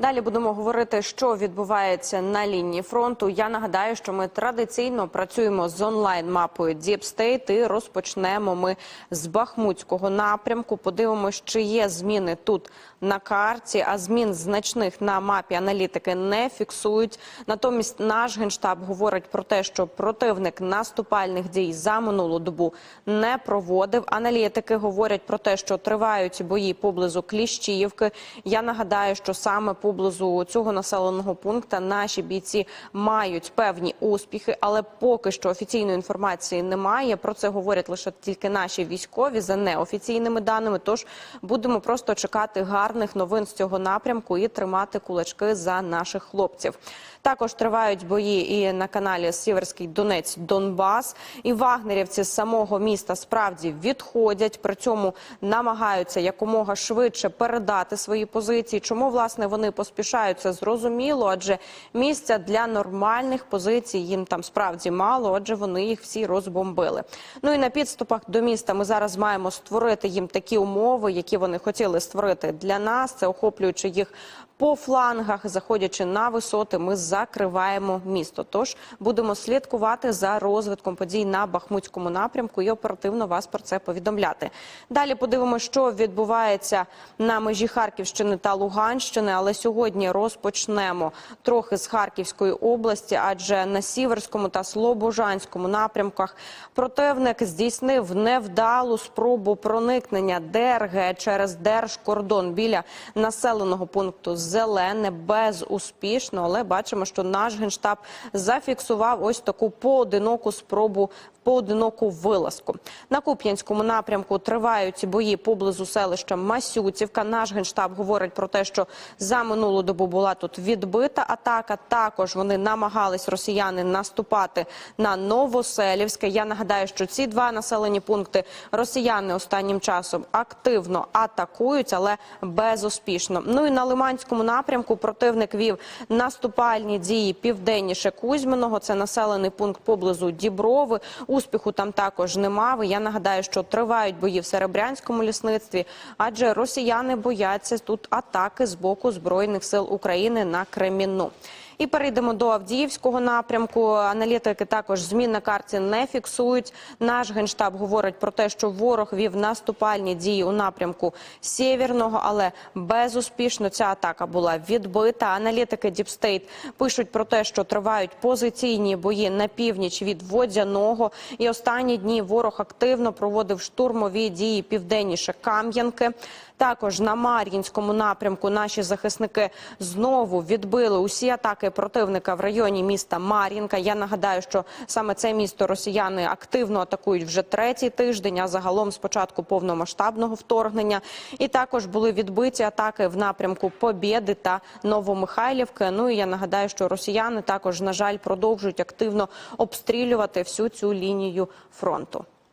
Далі будемо говорити, що відбувається на лінії фронту. Я нагадаю, що ми традиційно працюємо з онлайн мапою Deep State і розпочнемо ми з Бахмутського напрямку. Подивимось, чи є зміни тут на карті. А змін значних на мапі аналітики не фіксують. Натомість наш генштаб говорить про те, що противник наступальних дій за минулу добу не проводив. Аналітики говорять про те, що тривають бої поблизу Кліщіївки. Я нагадаю, що саме поблизу цього населеного пункту наші бійці мають певні успіхи, але поки що офіційної інформації немає. Про це говорять лише тільки наші військові за неофіційними даними. Тож будемо просто чекати гарних новин з цього напрямку і тримати кулачки за наших хлопців. Також тривають бої і на каналі Сіверський Донець Донбас. І вагнерівці з самого міста справді відходять. При цьому намагаються якомога швидше передати свої позиції. Чому власне вони поспішають, це зрозуміло, адже місця для нормальних позицій їм там справді мало. Отже, вони їх всі розбомбили. Ну і на підступах до міста ми зараз маємо створити їм такі умови, які вони хотіли створити для нас. Це охоплюючи їх по флангах, заходячи на висоти, ми закриваємо місто. Тож будемо слідкувати за розвитком подій на Бахмутському напрямку і оперативно вас про це повідомляти. Далі подивимося, що відбувається на межі Харківщини та Луганщини. Але сьогодні розпочнемо трохи з Харківської області, адже на Сіверському та Слобожанському напрямках противник здійснив невдалу спробу проникнення ДРГ через держкордон біля населеного пункту Зелене безуспішно. Але бачимо, що наш генштаб зафіксував ось таку поодиноку спробу. Поодиноку вилазку на Куп'янському напрямку тривають бої поблизу селища Масюцівка. Наш генштаб говорить про те, що за минулу добу була тут відбита атака. Також вони намагались росіяни наступати на Новоселівське. Я нагадаю, що ці два населені пункти росіяни останнім часом активно атакують, але безуспішно. Ну і на Лиманському напрямку противник вів наступальні дії південніше Кузьминого. Це населений пункт поблизу Діброви. Успіху там також немає. Я нагадаю, що тривають бої в Серебрянському лісництві, адже росіяни бояться тут атаки з боку збройних сил України на Кремінну. І перейдемо до Авдіївського напрямку. Аналітики також змін на карті не фіксують. Наш генштаб говорить про те, що ворог вів наступальні дії у напрямку Сєвєрного, але безуспішно ця атака була відбита. Аналітики Діпстейт пишуть про те, що тривають позиційні бої на північ від Водяного. І останні дні ворог активно проводив штурмові дії південніше Кам'янки. Також на Мар'їнському напрямку наші захисники знову відбили усі атаки противника в районі міста Мар'їнка. Я нагадаю, що саме це місто росіяни активно атакують вже третій тиждень. А загалом з початку повномасштабного вторгнення. І також були відбиті атаки в напрямку Побєди та Новомихайлівки. Ну і я нагадаю, що росіяни також на жаль продовжують активно обстрілювати всю цю лінію фронту.